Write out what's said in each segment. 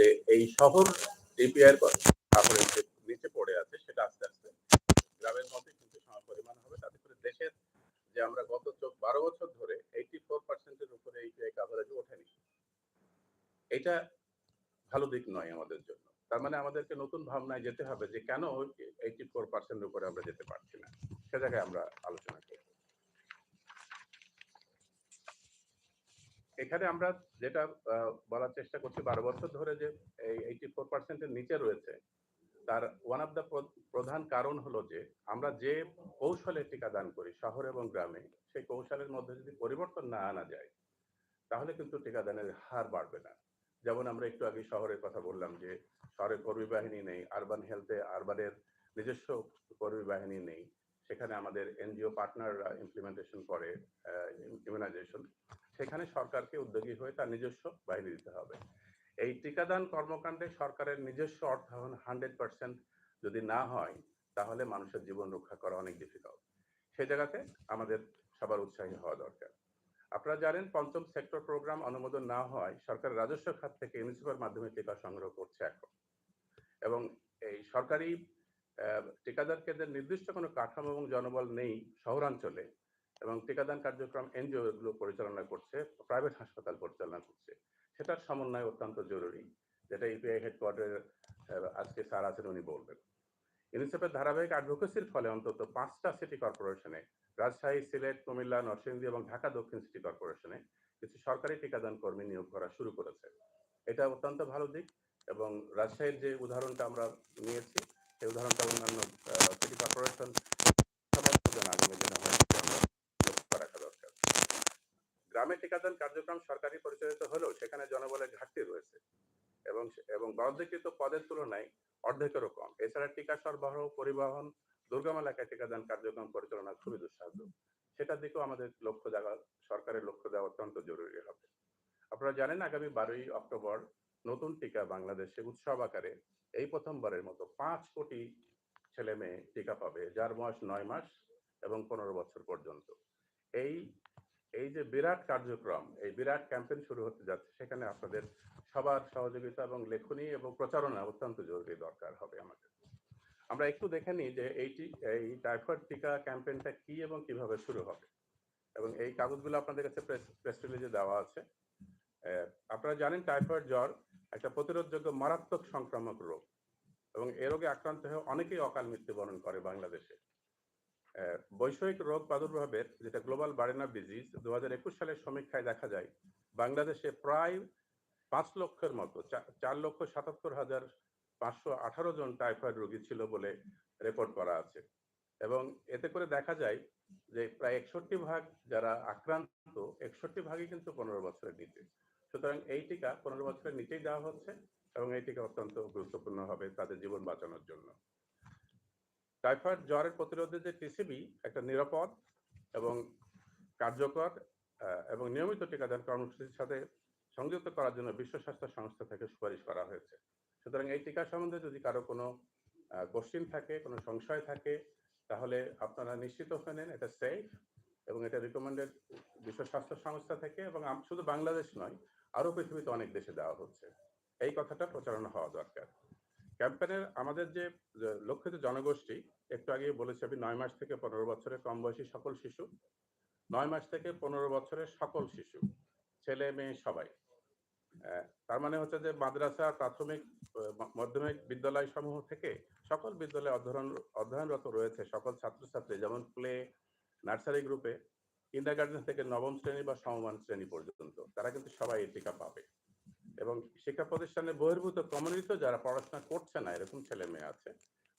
যে এই শহর ডিপিআর যে নিচে পড়ে আছে, সেটা আস্তে আস্তে গ্রামের মধ্যে কিন্তু সমপরিমাণ হবে। তাতে করে দেশের যে আমরা গত চোখ বারো বছর ধরে এইটি ফোর পার্সেন্টের উপরে এই এইপিআই কাভারেজ ওঠেনি, এটা ভালো দিক নয় আমাদের জন্য। তার মানে আমাদেরকে নতুন ভাবনায় যেতে হবে যে কেন এইটি ফোর পার্সেন্টের উপরে আমরা যেতে পারছি না। সে জায়গায় আমরা আলোচনা করব এখানে আমরা যেটা বলার চেষ্টা করছি, বারো বছর ধরে যে এই এইটি ফোর পার্সেন্টের নিচে রয়েছে, তার ওয়ান অফ দ্য প্রধান কারণ হলো যে আমরা যে কৌশলে টিকাদান করি শহর এবং গ্রামে, সেই কৌশলের মধ্যে যদি পরিবর্তন না আনা যায়, তাহলে কিন্তু টিকাদানের হার বাড়বে না। যেমন আমরা একটু আগে শহরের কথা বললাম যে শহরে কর্মী বাহিনী নেই আরবান হেলথে আরবানের নিজস্ব কর্মী বাহিনী নেই, সেখানে আমাদের এনজিও পার্টনাররা ইমপ্লিমেন্টেশন করে ইমিউনাইজেশন সেখানে সরকারকে উদ্যোগী হয়ে তার নিজস্ব বাহিনী দিতে হবে। এই টিকাদান কর্মকাণ্ডে সরকারের নিজস্ব অর্থায়ন হান্ড্রেড পার্সেন্ট যদি না হয়, তাহলে মানুষের জীবন রক্ষা করা অনেক ডিফিকাল্ট সেই জায়গাতে আমাদের সবার উৎসাহী হওয়া দরকার। আপনারা জানেন, পঞ্চম সেক্টর প্রোগ্রাম অনুমোদন না হয় সরকার রাজস্ব খাত থেকে ইউনিসেফের মাধ্যমে টিকা সংগ্রহ করছে এখন। এবং এই সরকারি টিকাদান কেন্দ্রের নির্দিষ্ট কোনো কাঠামো এবং জনবল নেই শহরাঞ্চলে। এবং টিকাদান কার্যক্রম এনজিও পরিচালনা করছে প্রাইভেট হাসপাতাল পরিচালনা করছে। সেটার সমন্বয় অত্যন্ত জরুরি, যেটা ইপিআই হেডকোয়ার্টার আজকে স্যার আছেন উনি বলবেন। ইউনিসেফের ধারাবাহিক অ্যাডভোকেসির ফলে অন্তত পাঁচটা সিটি কর্পোরেশনে রাজশাহী, সিলেট, কুমিল্লা, নরসিংদী এবং ঢাকা দক্ষিণ সিটি কর্পোরেশনে কিছু সরকারি টিকাদান কর্মী নিয়োগ করা শুরু করেছে। এটা অত্যন্ত ভালো দিক এবং রাজশাহীর যে উদাহরণটা আমরা নিয়েছি, সেই উদাহরণটা অন্যান্য সিটি কর্পোরেশন সবার আগামী দিনে গ্রামে টিকাদান কার্যক্রম সরকারি পরিচালিত হলেও সেখানে জনবলের ঘাটতি রয়েছে। এবং এবং বরাদ্দকৃত পদের তুলনায় অর্ধেকেরও কম। এছাড়া টিকা সরবরাহ, পরিবহন, দুর্গম এলাকায় টিকাদান কার্যক্রম পরিচালনা খুবই দুঃসাধ্য। সেটার দিকেও আমাদের লক্ষ্য দেওয়া, সরকারের লক্ষ্য দেওয়া অত্যন্ত জরুরি হবে। আপনারা জানেন, আগামী বারোই অক্টোবর নতুন টিকা বাংলাদেশে উৎসব আকারে এই প্রথমবারের মতো পাঁচ কোটি ছেলে মেয়ে টিকা পাবে, যার বয়স নয় মাস এবং পনেরো বছর পর্যন্ত। এই এই যে বিরাট কার্যক্রম, এই বিরাট ক্যাম্পেইন শুরু হতে যাচ্ছে, সেখানে আপনাদের সবার সহযোগিতা এবং লেখনী এবং প্রচারণা অত্যন্ত জরুরি দরকার হবে আমাদের আমরা একটু দেখে নিই যে এইটি, এই টাইফয়েড টিকা ক্যাম্পেইনটা কি এবং কীভাবে শুরু হবে। এবং এই কাগজগুলো আপনাদের কাছে প্রেস রিলিজে দেওয়া আছে। আপনারা জানেন টাইফয়েড জ্বর একটা প্রতিরোধযোগ্য মারাত্মক সংক্রামক রোগ এবং এ রোগে আক্রান্ত হয়ে অনেকেই অকাল মৃত্যুবরণ করে বাংলাদেশে। বৈষয়িক রোগ প্রাদুর্ভাবের যেটা গ্লোবাল বার্ডেন অফ ডিজিজ দু হাজার একুশ সালের সমীক্ষায় দেখা যায়, বাংলাদেশে প্রায় পাঁচ লক্ষের মতো চার লক্ষ সাতাত্তর হাজার পাঁচশো আঠারো জন টাইফয়েড রোগী ছিল বলে রেকর্ড করা আছে। এবং এতে করে দেখা যায় যে প্রায় একষট্টি ভাগ যারা আক্রান্ত, একষট্টি ভাগই কিন্তু পনেরো বছরের নিচে। সুতরাং এই টিকা পনেরো বছরের নিচেই দেওয়া হচ্ছে এবং এই টিকা অত্যন্ত গুরুত্বপূর্ণ হবে তাদের জীবন বাঁচানোর জন্য। টাইফয়েড জ্বরের প্রতিরোধে যে টিসিবি একটা নিরাপদ এবং কার্যকর এবং নিয়মিত টিকাদান কর্মসূচির সাথে সংযুক্ত করার জন্য বিশ্ব স্বাস্থ্য সংস্থা থেকে সুপারিশ করা হয়েছে। সুতরাং এই টিকা সম্বন্ধে যদি কারও কোনো কোশ্চিন থাকে, কোনো সংশয় থাকে, তাহলে আপনারা নিশ্চিত হয়ে নেন এটা সেফ এবং এটা রিকমেন্ডেড বিশ্ব স্বাস্থ্য সংস্থা থেকে এবং শুধু বাংলাদেশ নয়, আরও পৃথিবীতে অনেক দেশে দেওয়া হচ্ছে। এই কথাটা প্রচারণা হওয়া দরকার। ক্যাম্পেনের আমাদের যে লক্ষিত জনগোষ্ঠী, একটু আগে বলেছি আমি, নয় মাস থেকে পনেরো বছরের কম বয়সী সকল শিশু, নয় মাস থেকে পনেরো বছরের সকল শিশু, ছেলে, মেয়ে, সবাই। তার মানে হচ্ছে যে মাদ্রাসা, প্রাথমিক মাধ্যমিক বিদ্যালয় সমূহ থেকে সকল বিদ্যালয়ে অধ্যয়ন, অধ্যয়নরত রয়েছে সকল ছাত্রছাত্রী, যেমন প্লে নার্সারি গ্রুপে কিন্ডার গার্ডেন থেকে নবম শ্রেণি বা সমমান শ্রেণি পর্যন্ত। তারা কিন্তু সবাই এই টিকা পাবে। এবং শিক্ষা প্রতিষ্ঠানে বহির্ভূত কমিউনিটিতে যারা পড়াশোনা করছে না, এরকম ছেলে মেয়ে আছে,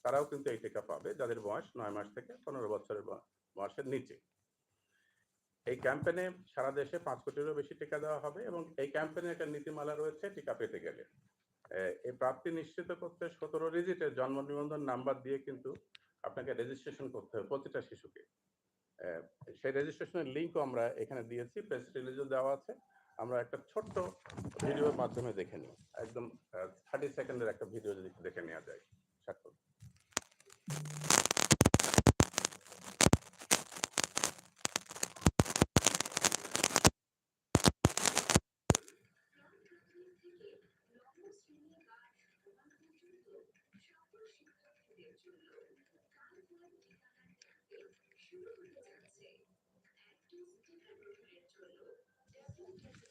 তারাও কিন্তু এই টিকা পাবে, যাদের বয়স নয় মাস থেকে পনেরো বছরের বয়সের নিচে। এই ক্যাম্পেনে সারা দেশে পাঁচ কোটিরও বেশি টিকা দেওয়া হবে এবং এই ক্যাম্পেনে একটা নীতিমালা রয়েছে, টিকা পেতে গেলে। এই প্রাপ্তি নিশ্চিত করতে সতেরো ডিজিটের জন্ম নিবন্ধন নাম্বার দিয়ে কিন্তু আপনাকে রেজিস্ট্রেশন করতে হবে প্রতিটা শিশুকে। সেই রেজিস্ট্রেশনের লিঙ্কও আমরা এখানে দিয়েছি প্রেস রিলিজও দেওয়া আছে। আমরা একটা ছোট্ট ভিডিওর মাধ্যমে দেখে নিই। একদম থার্টি সেকেন্ডের একটা ভিডিও যদি দেখে নেওয়া যায়। সাক্ষর Thank you.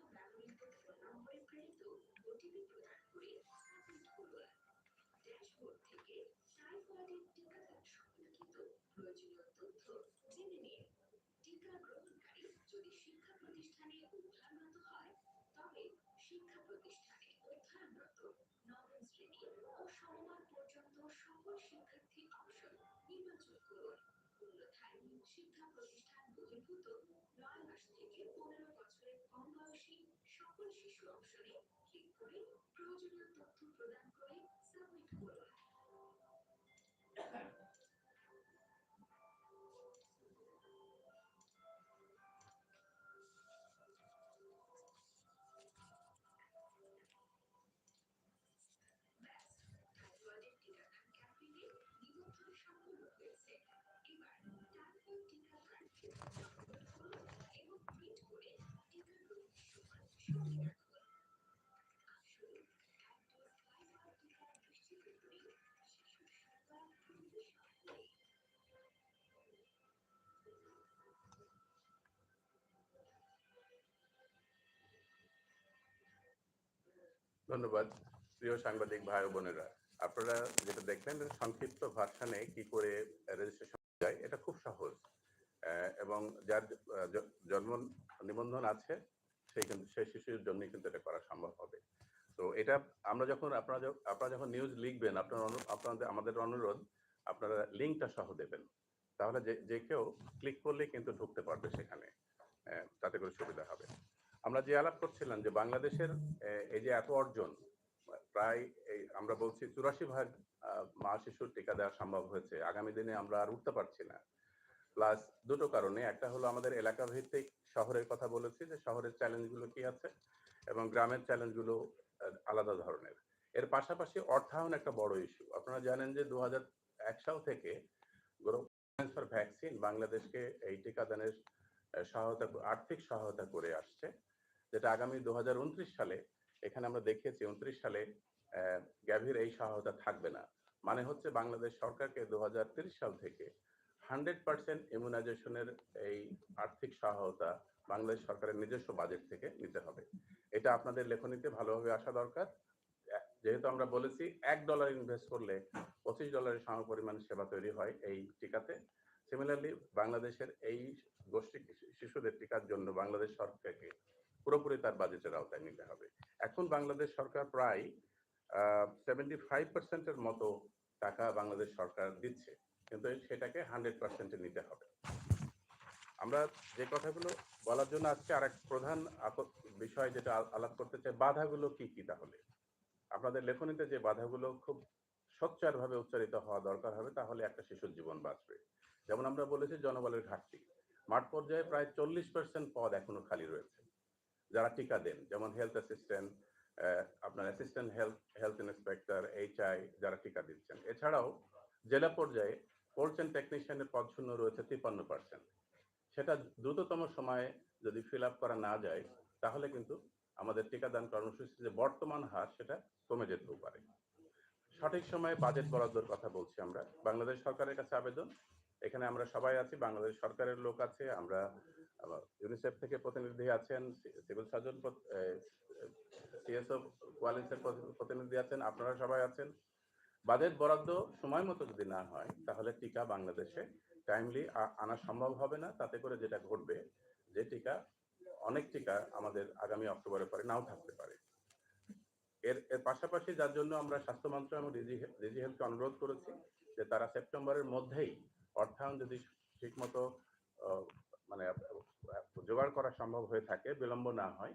ব্যবহৃত শিক্ষা প্রতিষ্ঠানে অধ্যয়নরত হয় নবম শ্রেণি ও সমমান পর্যন্ত সকল শিক্ষার্থীর অপশন নির্বাচন করুন অন্যথায় শিক্ষা প্রতিষ্ঠান বহির্ভূত নয় মাস থেকে পনেরো স্বাক্ষর ধন্যবাদ, প্রিয় সাংবাদিক ভাই বোনেরা। আপনারা যেটা দেখলেন সংক্ষিপ্ত ভার্সানে কি করে রেজিস্ট্রেশন যায়, এটা খুব সহজ। এবং যার জন্ম নিবন্ধন আছে সেই কিন্তু সেই শিশুর জন্য কিন্তু এটা করা সম্ভব হবে। তো এটা আমরা যখন আপনারা আপনারা যখন নিউজ লিখবেন, আপনার আপনাদের, আমাদের অনুরোধ, আপনারা লিঙ্কটা সহ দেবেন। তাহলে যে যে কেউ ক্লিক করলে কিন্তু ঢুকতে পারবে সেখানে তাতে করে সুবিধা হবে। আমরা যে আলাপ করছিলাম যে বাংলাদেশের এই যে এত অর্জন, প্রায় এই আমরা বলছি চুরাশি ভাগ মা শিশুর টিকা দেওয়া সম্ভব হয়েছে। আগামী দিনে আমরা আর উঠতে পারছি না। প্লাস দুটো কারণে, একটা হলো আমাদের এলাকা ভিত্তিক শহরের কথা বলেছি যে শহরের চ্যালেঞ্জগুলো কি আছে এবং গ্রামের চ্যালেঞ্জগুলো আলাদা ধরনের। এর পাশাপাশি অর্থায়ন একটা বড় ইস্যু আপনারা জানেন যে দু এক সাল থেকে ভ্যাকসিন বাংলাদেশকে এই টিকাদানের সহায়তা, আর্থিক সহায়তা করে আসছে, যেটা আগামী দু হাজার উনত্রিশ সালে, এখানে আমরা দেখিয়েছি উনত্রিশ সালে গ্যাভির এই সহায়তা থাকবে না। মানে হচ্ছে বাংলাদেশ সরকারকে দু সাল থেকে হান্ড্রেড পার্সেন্ট ইমিউনাইজেশনের এই আর্থিক সহায়তা বাংলাদেশ সরকারের নিজস্ব বাজেট থেকে নিতে হবে। এটা আপনাদের লেখনীতে ভালোভাবে আসা দরকার। যেহেতু আমরা বলেছি এক ডলার ইনভেস্ট করলে পঁচিশ ডলারের সম পরিমাণ সেবা তৈরি হয় এই টিকাতে। সিমিলারলি বাংলাদেশের এই গোষ্ঠী শিশুদের টিকার জন্য বাংলাদেশ সরকারকে পুরোপুরি তার বাজেটের আওতায় নিতে হবে। এখন বাংলাদেশ সরকার প্রায় সেভেন্টি ফাইভ পার্সেন্টের মতো টাকা বাংলাদেশ সরকার দিচ্ছে। কিন্তু সেটাকে হান্ড্রেড পার্সেন্টে নিতে হবে। আমরা যে কথাগুলো বলার জন্য আজকে আরেক প্রধান বিষয় যেটা আল- আলাপ করতে চাই, বাধাগুলো কি কি তাহলে? আপনাদের লেখনীতে যে বাধাগুলো খুব সোচ্চারভাবে উচ্চারিত হওয়া দরকার হবে, তাহলে একটা শিশুর জীবন বাঁচবে। যেমন আমরা বলেছি জনবলের ঘাটতি। মাঠ পর্যায়ে প্রায় চল্লিশ পার্সেন্ট পদ এখনও খালি রয়েছে। যারা টিকা দেন, যেমন হেলথ অ্যাসিস্ট্যান্ট আপনার assistant health health inspector HI যারা টিকা দিচ্ছেন। এছাড়াও জেলা পর্যায়ে অ্যান্ড টেকনিশিয়ানের পদ শূন্য রয়েছে তিপ্পান্ন পার্সেন্ট সেটা দ্রুততম সময়ে যদি ফিল আপ করা না যায়, তাহলে কিন্তু আমাদের টিকাদান কর্মসূচির যে বর্তমান হার, সেটা কমে যেতেও পারে। সঠিক সময়ে বাজেট বরাদ্দর কথা বলছি আমরা। বাংলাদেশ সরকারের কাছে আবেদন। এখানে আমরা সবাই আছি, বাংলাদেশ সরকারের লোক আছে, আমরা ইউনিসেফ থেকে প্রতিনিধি আছেন, সিভিল সার্জন সিএসও কোয়ালিন্সের প্রতিনিধি আছেন, আপনারা সবাই আছেন। বাজেট বরাদ্দ সময় মতো যদি না হয়, তাহলে টিকা বাংলাদেশে টাইমলি আনা সম্ভব হবে না। তাতে করে যেটা ঘটবে, যে টিকা, অনেক টিকা আমাদের আগামী অক্টোবরের পরে নাও থাকতে পারে। এর এর পাশাপাশি যার জন্য আমরা স্বাস্থ্য মন্ত্রক এবং ডিজি হেলথকে অনুরোধ করেছি যে তারা সেপ্টেম্বরের মধ্যেই অর্থায়ন যদি ঠিকমতো মানে জোগাড় করা সম্ভব হয়ে থাকে, বিলম্ব না হয়,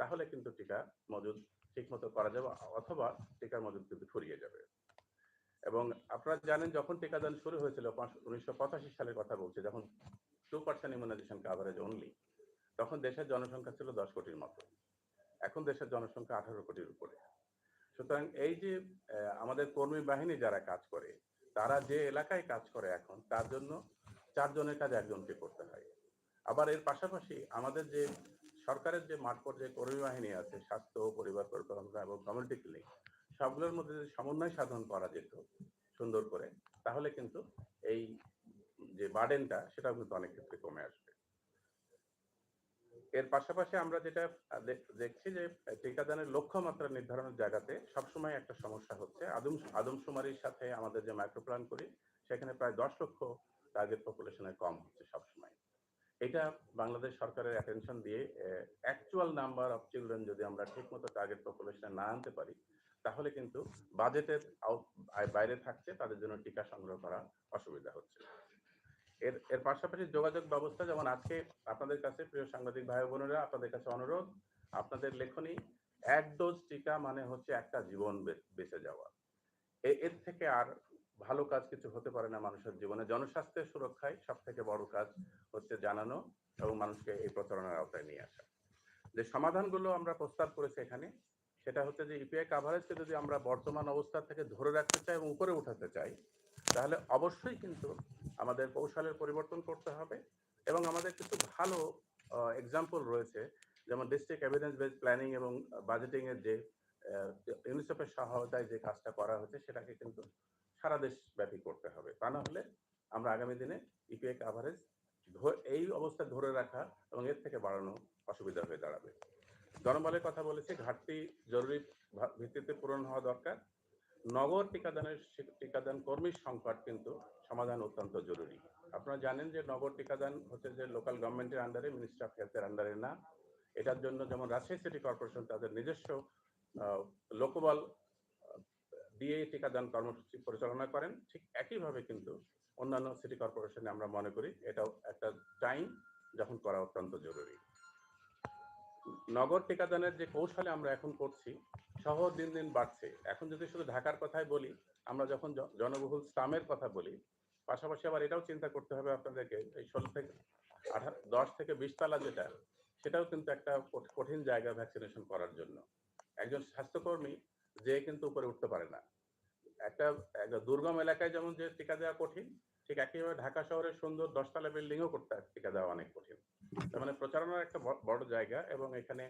তাহলে কিন্তু টিকা মজুদ ঠিকমতো করা যাবে, অথবা টিকার মজুদ কিন্তু ফুরিয়ে যাবে। এবং আপনারা জানেন যখন টিকাদান শুরু হয়েছিল উনিশশো পঁচাশি সালের কথা বলছে, যখন two percent immunisation coverage only তখন দেশের জনসংখ্যা ছিল দশ কোটির মতো। এখন দেশের জনসংখ্যা আঠারো কোটির উপরে। সুতরাং এই যে আমাদের কর্মী বাহিনী যারা কাজ করে, তারা যে এলাকায় কাজ করে এখন, তার জন্য চারজনের কাজ একজনকে করতে হয়। আবার এর পাশাপাশি আমাদের যে সরকারের যে মাঠ পর্যায়ে কর্মী বাহিনী আছে, স্বাস্থ্য, পরিবার পরিকল্পনা এবং কমিউনিটি ক্লিনিক সবগুলোর মধ্যে যদি সমন্বয় সাধন করা যেত সুন্দর করে, তাহলে কিন্তু এই যে বার্ডেনটা, সেটাও কিন্তু অনেক ক্ষেত্রে কমে আসবে। এর পাশাপাশি আমরা যেটা দেখছি যে টিকাদানের লক্ষ্যমাত্রা নির্ধারণের জায়গাতে সবসময় একটা সমস্যা হচ্ছে। আদম, আদমশুমারির সাথে আমাদের যে মাইক্রোপ্লান করি, সেখানে প্রায় দশ লক্ষ টার্গেট পপুলেশনের কম হচ্ছে সবসময়। এটা বাংলাদেশ সরকারের অ্যাটেনশন দিয়ে অ্যাকচুয়াল নাম্বার অফ চিলড্রেন যদি আমরা ঠিকমতো টার্গেট পপুলেশনে না আনতে পারি তাহলে কিন্তু বাজেটের বাইরে থাকছে, তাদের জন্য টিকা সংগ্রহ করা অসুবিধা হচ্ছে। এর এর পাশাপাশি যোগাযোগ ব্যবস্থা, যেমন আজকে আপনাদের কাছে, প্রিয় সাংবাদিক ভাই বোনেরা, আপনাদের কাছে অনুরোধ, আপনাদের লেখনী এক ডোজ টিকা মানে হচ্ছে একটা জীবন বেঁচে যাওয়া। এর থেকে আর ভালো কাজ কিছু হতে পারে না মানুষের জীবনে। জনস্বাস্থ্যের সুরক্ষায় সব থেকে বড় কাজ হচ্ছে জানানো এবং মানুষকে এই প্রচারণার আওতায় নিয়ে আসা। যে সমাধানগুলো আমরা প্রস্তাব করেছি এখানে সেটা হচ্ছে যে ইপিআই কাভারেজকে যদি আমরা বর্তমান অবস্থা থেকে ধরে রাখতে চাই এবং উপরে উঠাতে চাই, তাহলে অবশ্যই কিন্তু আমাদের কৌশলের পরিবর্তন করতে হবে এবং আমাদের কিছু ভালো এক্সাম্পল রয়েছে। যেমন ডিস্ট্রিক্ট এভিডেন্স বেস প্ল্যানিং এবং বাজেটিংয়ের যে ইউনিসেফের সহায়তায় যে কাজটা করা হয়েছে সেটাকে কিন্তু সারা দেশ ব্যাপী করতে হবে। তা না হলে আমরা আগামী দিনে ইপিআই কাভারেজ এই অবস্থা ধরে রাখা এবং এর থেকে বাড়ানো অসুবিধা হয়ে দাঁড়াবে। জনবলের কথা বলেছে, ঘাটতি জরুরি ভিত্তিতে পূরণ হওয়া দরকার। নগর টিকাদানের টিকাদান কর্মীর সংকট কিন্তু সমাধান অত্যন্ত জরুরি। আপনারা জানেন যে নগর টিকাদান হচ্ছে যে লোকাল গভর্নমেন্টের আন্ডারে মিনিস্ট্রি অফ হেলথের আন্ডারে না। এটার জন্য যেমন রাজশাহী সিটি কর্পোরেশন তাদের নিজস্ব লোকবল দিয়ে টিকাদান কর্মসূচি পরিচালনা করেন। ঠিক একইভাবে কিন্তু অন্যান্য সিটি কর্পোরেশনে আমরা মনে করি এটাও একটা টাইম যখন করা অত্যন্ত জরুরি। নগর টিকাদানের যে কৌশলে আমরা এখন করছি, শহর দিন দিন বাড়ছে। এখন যদি শুধু ঢাকার কথাই বলি, আমরা যখন জনবহুল স্লামের কথা বলি, পাশাপাশি আবার এটাও চিন্তা করতে হবে আপনাদেরকে, এই ষোলো থেকে আঠারো, দশ থেকে বিশ তলা যেটা, সেটাও কিন্তু একটা কঠিন জায়গা ভ্যাকসিনেশন করার জন্য। একজন স্বাস্থ্যকর্মী যে কিন্তু উপরে উঠতে পারে না। একটা দুর্গম এলাকায় যেমন যে টিকা দেওয়া কঠিন ঠিক একইভাবে ঢাকা শহরের সুন্দর দশতলা বিল্ডিংও করতে টিকা দেওয়া অনেক কঠিন। তার মানে প্রচারণার একটা বড় জায়গা এবং এখানে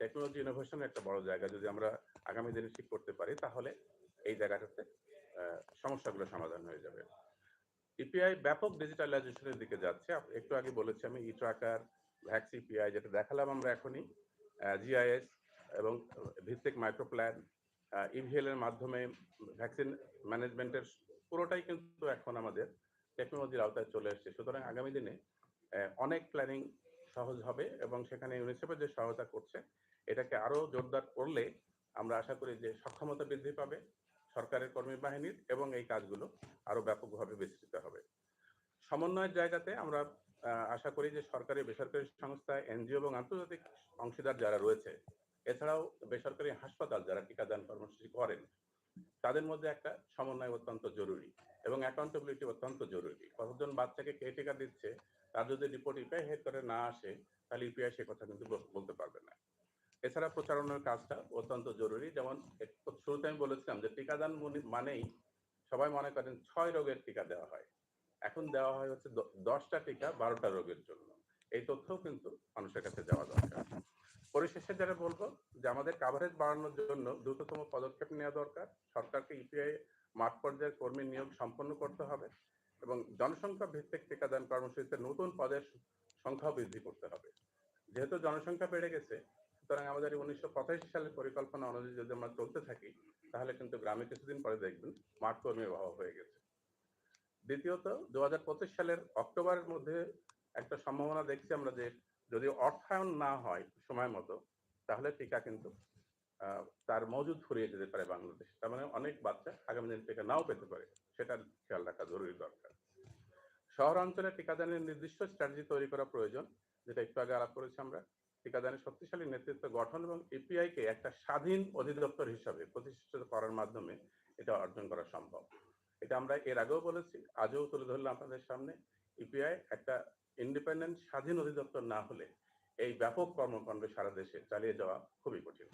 টেকনোলজি ইনোভেশনের একটা বড় জায়গা যদি আমরা আগামী দিনে ঠিক করতে পারি, তাহলে এই জায়গাটাতে সমস্যাগুলো সমাধান হয়ে যাবে। ইপিআই ব্যাপক ডিজিটালাইজেশনের দিকে যাচ্ছে। একটু আগে বলেছি আমি ই ট্রাকার ভ্যাক্সি পিআই যেটা দেখালাম আমরা এখনই জিআইএস এবং ভিত্তিক মাইক্রোপ্ল্যান ইভিএল এর মাধ্যমে ভ্যাকসিন ম্যানেজমেন্টের পুরোটাই কিন্তু এখন আমাদের টেকনোলজির আওতায় চলে এসেছে। সুতরাং আগামী দিনে অনেক প্ল্যানিং সহজ হবে এবং সেখানে ইউনিসেফের যে সহায়তা করছে, এটাকে আরও জোরদার করলে আমরা আশা করি যে সক্ষমতা বৃদ্ধি পাবে সরকারের কর্মী বাহিনীর এবং এই কাজগুলো আরও ব্যাপকভাবে বিস্তৃত হবে। সমন্বয়ের জায়গাতে আমরা আশা করি যে সরকারি, বেসরকারি সংস্থা, এনজিও এবং আন্তর্জাতিক অংশীদার যারা রয়েছে, এছাড়াও বেসরকারি হাসপাতাল যারা টিকাদান কর্মসূচি করেন তাদের মধ্যে একটা সমন্বয় অত্যন্ত জরুরি এবং অ্যাকাউন্টেবিলিটি অত্যন্ত জরুরি। কতজন বাচ্চাকে কে টিকা দিচ্ছে, তার যদি রিপোর্ট ইপিআই হেড করে না আসে, তাহলে ইপিআই সে কথা কিন্তু বলতে পারবে না। এছাড়া প্রচারণার কাজটা অত্যন্ত জরুরি। যেমন শুরুতে আমি বলেছিলাম যে টিকাদান মনে- মানেই সবাই মনে করেন ছয় রোগের টিকা দেওয়া হয়। এখন দেওয়া হয় হচ্ছে দশটা টিকা বারোটা রোগের জন্য। এই তথ্যও কিন্তু মানুষের কাছে যাওয়া দরকার। পরিশেষে যারা বলব, যে আমাদের কাভারেজ বাড়ানোর জন্য দ্রুততম পদক্ষেপ নেওয়া দরকার। সরকারকে ইপিআই মাঠ পর্যায়ের কর্মী নিয়োগ সম্পন্ন করতে হবে এবং জনসংখ্যা ভিত্তিক টিকাদান কর্মসূচিতে নতুন পদের সংখ্যা বৃদ্ধি করতে হবে। যেহেতু জনসংখ্যা বেড়ে গেছে, সুতরাং আমাদের উনিশশো পঁচাশি সালের পরিকল্পনা অনুযায়ী যদি আমরা চলতে থাকি, তাহলে কিন্তু গ্রামে কিছুদিন পরে দেখবেন মাঠ কর্মীর অভাব হয়ে গেছে। দ্বিতীয়ত, দুহাজার পঁচিশ সালের অক্টোবরের মধ্যে একটা সম্ভাবনা দেখছি আমরা যে যদি অর্থায়ন না হয় সময় মতো, তাহলে টিকা কিন্তু তার মজুদ ফুরিয়ে যেতে পারে বাংলাদেশ। তার মানে অনেক বাচ্চা আগামী দিন টিকা নাও পেতে পারে। সেটার খেয়াল রাখা জরুরি দরকার। শহরাঞ্চলে টিকাদানের নির্দিষ্ট স্ট্র্যাটেজি তৈরি করা প্রয়োজন, যেটা একটু আগে আলাপ করেছি আমরা। টিকাদানের শক্তিশালী নেতৃত্ব গঠন এবং ইপিআই কে একটা স্বাধীন অধিদপ্তর হিসাবে প্রতিষ্ঠিত করার মাধ্যমে এটা অর্জন করা সম্ভব। এটা আমরা এর আগেও বলেছি, আজও তুলে ধরলাম আপনাদের সামনে। ইপিআই একটা ইন্ডিপেন্ডেন্ট স্বাধীন অধিদপ্তর না হলে এই ব্যাপক কর্মকাণ্ড সারা দেশে চালিয়ে যাওয়া খুবই কঠিন।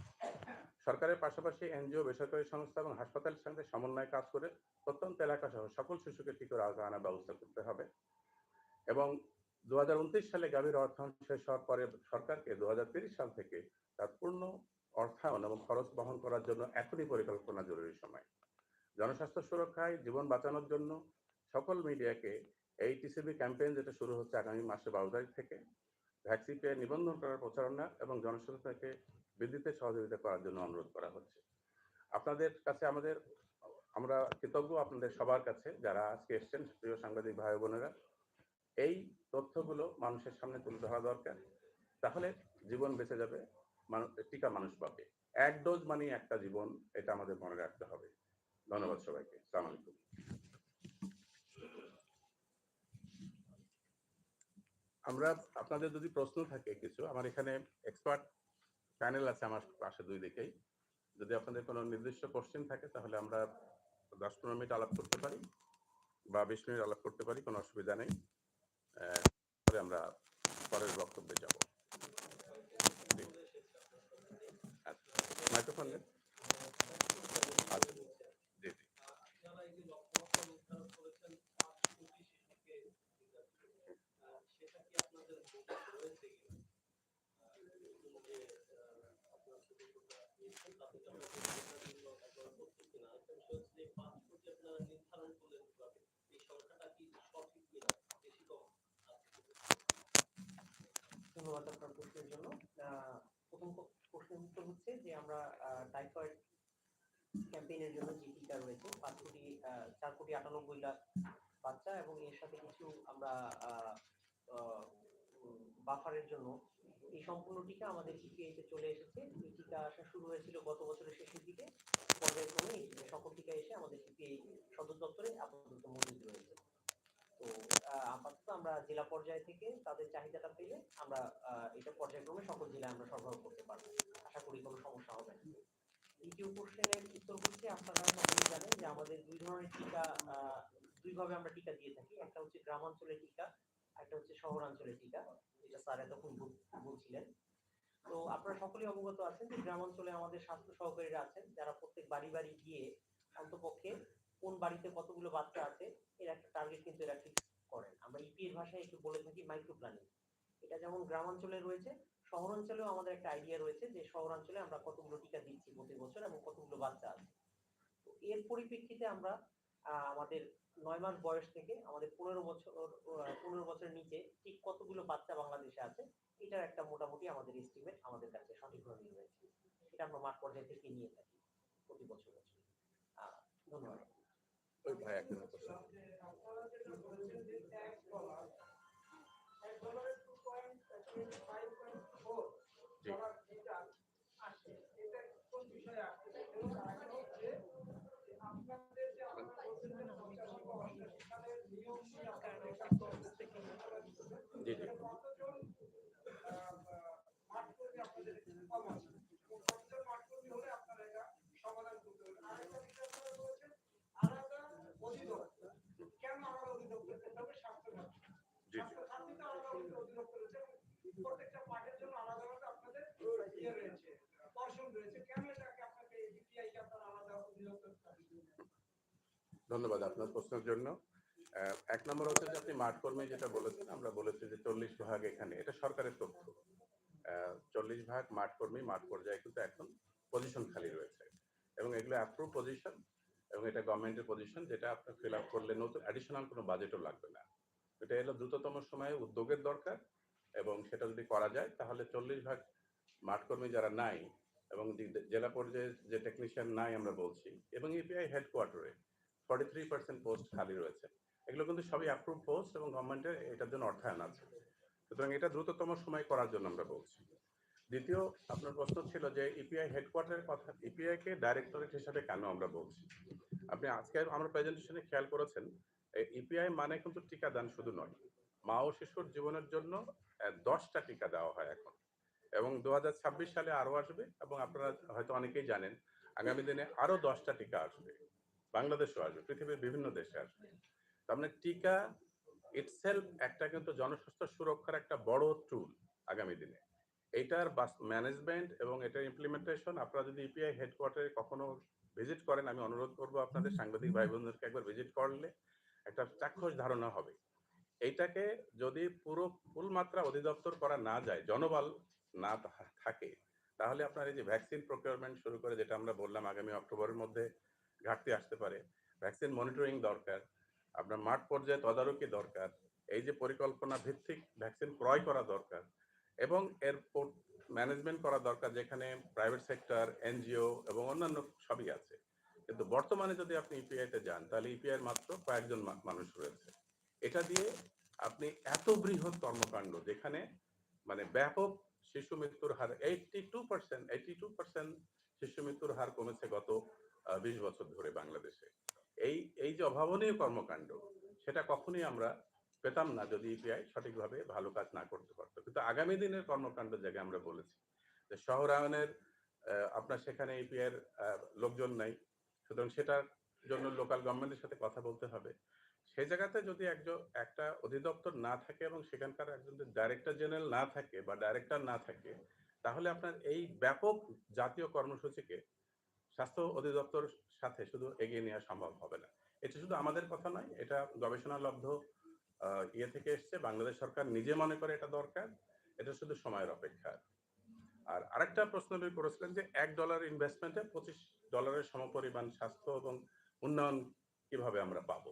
সরকারের পাশাপাশি এনজিও, বেসরকারি সংস্থা এবং হাসপাতালের সঙ্গে সমন্বয়ে কাজ করে প্রত্যন্ত এলাকা সহ সকল শিশুকে আওতায় আনার ব্যবস্থা করতে হবে এবং দু হাজার উনত্রিশ সালে গাভীর অর্থায়ন শেষ হওয়ার পরে সরকারকে দু সাল থেকে তার পূর্ণ অর্থায়ন এবং খরচ বহন করার জন্য এখনই পরিকল্পনা জরুরি সময়। জনস্বাস্থ্য সুরক্ষায়, জীবন বাঁচানোর জন্য সকল মিডিয়াকে এই টিসিবি ক্যাম্পেইন যেটা শুরু হচ্ছে আগামী মাসে বারো তারিখ থেকে ভ্যাকসিন পেয়ে নিবন্ধন করার প্রচারণা এবং জনসচেতনতাকে বৃদ্ধিতে সহযোগিতা করার জন্য অনুরোধ করা হচ্ছে। আপনাদের কাছে আমাদের, আমরা কৃতজ্ঞ আপনাদের সবার কাছে যারা আজকে এসছেন, প্রিয় সাংবাদিক ভাই বোনেরা। এই তথ্যগুলো মানুষের সামনে তুলে ধরা দরকার, তাহলে জীবন বেঁচে যাবে টিকা মানুষ পাবে। এক ডোজ মানে একটা জীবন, এটা আমাদের মনে রাখতে হবে। ধন্যবাদ সবাইকে। সালাম আলাইকুম। আমরা, আপনাদের যদি প্রশ্ন থাকে কিছু, আমার এখানে এক্সপার্ট প্যানেল আছে আমার পাশে দুই দিকেই। যদি আপনাদের কোনো নির্দিষ্ট কোশ্চেন থাকে, তাহলে আমরা দশ পনেরো মিনিট আলাপ করতে পারি বা বিশ মিনিট আলাপ করতে পারি, কোনো অসুবিধা নেই। পরে আমরা পরের বক্তব্যে যাব। মাইক্রোফোন নেন আচ্ছা জি জি আপনারা এই যে লক্ষ্যমাত্রা নির্ধারণ করেছেন পাঁচ কোটি শিশুকে টিকা দিতে। আহ, সেটা কি আপনাদের মধ্যে রয়েছে কিনা? আহ, এরকম যে, আহ, আপনার ছোটটা নিয়েছেন, তাতে কি আপনাদের টিকার জন্য আপনারা প্রস্তুত কিনা? আরেকটা বিষয় হচ্ছে যে পাঁচ কোটি আপনারা নির্ধারণ করলেন কীভাবে? এই সংখ্যাটা কি সঠিক কিনা? বেশি কম? ধন্যবাদ আপনার প্রশ্নের জন্য আহ, প্রথম ক- প্রশ্নের উত্তর হচ্ছে যে আমরা টাইফয়েড ক্যাম্পেইনের জন্য যে টিকা রয়েছে। পাঁচ কোটি চার কোটি আটানব্বই লাখ বাচ্চা এবং এর সাথে কিছু আমরা বাফারের জন্য। এই সম্পূর্ণ টিকা আমাদের টিপিআইতে চলে এসেছে। এই টিকা আসা শুরু হয়েছিল গত বছরের শেষের দিকে। পর্যায়ক্রমে সকল টিকা এসে আমাদের টিপিআই সদর দপ্তরে আপাতত মজুদ রয়েছে। তো আপাতত আমরা জেলা পর্যায় থেকে তাদের চাহিদাটা পেলে আমরা এটা পর্যায়ক্রমে সকল জেলায় আমরা সরবরাহ করতে পারব। আশা করি কোনো সমস্যা হবে না। দ্বিতীয় কোশ্চেনের উত্তর হচ্ছে আপনারা সকলেই জানেন যে আমাদের দুই ধরনের টিকা দুইভাবে আমরা টিকা দিয়ে থাকি। একটা হচ্ছে গ্রামাঞ্চলের টিকা, একটা হচ্ছে শহরাঞ্চলের টিকা, যেটা স্যার এতক্ষণ বলছিলেন। তো আপনারা সকলেই অবগত আছেন যে গ্রামাঞ্চলে আমাদের স্বাস্থ্য সহকারীরা আছেন, যারা প্রত্যেক বাড়ি বাড়ি গিয়ে অন্তপক্ষে কোন বাড়িতে কতগুলো বাচ্চা আছে, এর একটা টার্গেট কিন্তু এরা ফিক্স করেন। আমরা ইপি এর ভাষায় একটু বলে থাকি মাইক্রো প্ল্যানিং এটা যেমন গ্রামাঞ্চলে রয়েছে শহরাঞ্চলেও আমাদের একটা আইডিয়া রয়েছে যে শহরাঞ্চলে আমরা কতগুলো টিকা দিচ্ছি প্রতি বছর এবং কতগুলো বাচ্চা আছে। তো এর পরিপ্রেক্ষিতে আমরা আহ, আমাদের নয় মাস বয়স থেকে আমাদের পনেরো বছর আহ, পনেরো বছরের নিচে ঠিক কতগুলো বাচ্চা বাংলাদেশে আছে এটার একটা মোটামুটি আমাদের এস্টিমেট আমাদের কাছে সঠিকভাবে রয়েছে। এটা আমরা মাঠ পর্যায় থেকে নিয়ে থাকি প্রতি বছর বছর। আহ, ধন্যবাদ। ওই ভাই জি জি জি জি প্রত্যেকটা পাঠের জন্য আলাদা আলাদা আপনাদের ইয়ে রয়েছে দর্শন রয়েছে কেন এটাকে আপনাকে ইপিআই কে আপনারা আলাদা অধিদপ্তর ধন্যবাদ আপনার প্রশ্নের জন্য। এক নম্বর হচ্ছে যে আপনি মাঠ কর্মী যেটা বলেছেন, আমরা বলেছি যে চল্লিশ ভাগ এখানে, এটা সরকারের তথ্য। চল্লিশ ভাগ মাঠ কর্মী মাঠ পর্যায়ে কিন্তু এখন পজিশন খালি রয়েছে। এবং এগুলো অ্যাপ্রুভ পজিশন এবং এটা গভর্নমেন্টের পজিশন যেটা আপনার ফিল আপ করলে নতুন অ্যাডিশনাল কোনো বাজেটও লাগবে না। এটা এলো দ্রুততম সময়ে উদ্যোগের দরকার এবং সেটা যদি করা যায়, তাহলে চল্লিশ ভাগ মাঠ কর্মী যারা নাই এবং জেলা পর্যায়ে যে টেকনিশিয়ান নাই আমরা বলছি, এবং ইপিআই হেডকোয়ার্টারে ফর্টি থ্রি পার্সেন্ট পোস্ট খালি রয়েছে। এগুলো কিন্তু সবই অ্যাপ্রুভ পোস্ট এবং গভর্নমেন্টের এটার জন্য অর্থায়ন আছে। সুতরাং এটা দ্রুততম সময় করার জন্য আমরা বলছি। দ্বিতীয় আপনার প্রশ্ন ছিল যে ইপিআই হেডকোয়ার্টারের কথা ইপিআই কে ডাইরেক্টরেট হিসাবে কেন আমরা বলছি? আপনি আজকে আমরা প্রেজেন্টেশনে খেয়াল করেছেন ইপিআই মানে কিন্তু টিকাদান শুধু নয়, মা ও শিশুর জীবনের জন্য দশটা টিকা দেওয়া হয় এখন। এবং দু হাজার ছাব্বিশ সালে আরও আসবে এবং আপনারা হয়তো অনেকেই জানেন, আগামী দিনে আরও দশটা টিকা আসবে। বাংলাদেশেও আসবে, পৃথিবীর বিভিন্ন দেশে আসবে। তার মানে টিকা ইটসেলফ একটা কিন্তু জনস্বাস্থ্য সুরক্ষার একটা বড় টুল আগামী দিনে। এইটার ম্যানেজমেন্ট এবং এটার ইমপ্লিমেন্টেশন আপনারা যদি ইপিআই হেডকোয়ার্টারে কখনো ভিজিট করেন, আমি অনুরোধ করব আপনাদের সাংবাদিক ভাই বোনদেরকে একবার ভিজিট করলে একটা চাক্ষুষ ধারণা হবে। এইটাকে যদি পুরো ফুল মাত্রা অধিদপ্তর করা না যায়, জনবল না থাকে, তাহলে আপনার এই যে ভ্যাকসিন প্রকিউরমেন্ট শুরু করে, যেটা আমরা বললাম আগামী অক্টোবরের মধ্যে ঘাটতি আসতে পারে। ভ্যাকসিন মনিটরিং দরকার, আপনার মাঠ পর্যায়ে তদারকি দরকার, এই যে পরিকল্পনা ভিত্তিক ভ্যাকসিন ক্রয় করা দরকার এবং এর ম্যানেজমেন্ট করা দরকার যেখানে প্রাইভেট সেক্টর এনজিও এবং অন্যান্য সবই আছে। কিন্তু বর্তমানে যদি আপনি ইপিআই তে যান, তাহলে ইপিআই মাত্র কয়েকজন মানুষ রয়েছে। এটা দিয়ে আপনি এত বৃহৎ কর্মকাণ্ড যেখানে মানে ব্যাপক শিশু মৃত্যুর হার eighty two percent eighty two percent শিশু মৃত্যুর হার কমেছে গত বিশ বছর ধরে বাংলাদেশে। এই এই যে অভাবনীয় কর্মকাণ্ড, সেটা কখনোই আমরা পেতাম না যদি ইপিআই সঠিকভাবে ভালো কাজ না করতে পারতো। কিন্তু আগামী দিনের কর্মকাণ্ড জায়গায় আমরা বলেছি, যে শহরায়নের আপনার সেখানে ইপিআই এর লোকজন নাই, সুতরাং সেটার জন্য লোকাল গভর্নমেন্টের সাথে কথা বলতে হবে। সেই জায়গাতে যদি একজন একটা অধিদপ্তর না থাকে এবং সেখানকার একজন ডাইরেক্টর জেনারেল না থাকে বা ডাইরেক্টর না থাকে, তাহলে আপনার এই ব্যাপক জাতীয় কর্মসূচিকে স্বাস্থ্য অধিদপ্তর সাথে শুধু এগিয়ে নেওয়া সম্ভব হবে না। এটা শুধু আমাদের কথা নয়, এটা গবেষণালব্ধ ইয়ে থেকে এসছে। বাংলাদেশ সরকার নিজে মনে করে এটা দরকার, এটা শুধু সময়ের অপেক্ষা। আর আরেকটা প্রশ্ন আপনি করেছিলেন যে এক ডলার ইনভেস্টমেন্টে পঁচিশ ডলারের সমপরিমাণ স্বাস্থ্য এবং উন্নয়ন কীভাবে আমরা পাবো?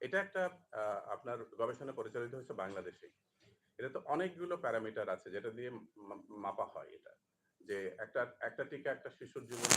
এটা একটা আপনার গবেষণা পরিচালিত হয়েছে বাংলাদেশে এটা তো অনেকগুলো প্যারামিটার আছে যেটা দিয়ে মাপা হয় এটা। যে একটা একটা টিকা একটা শিশুর জীবন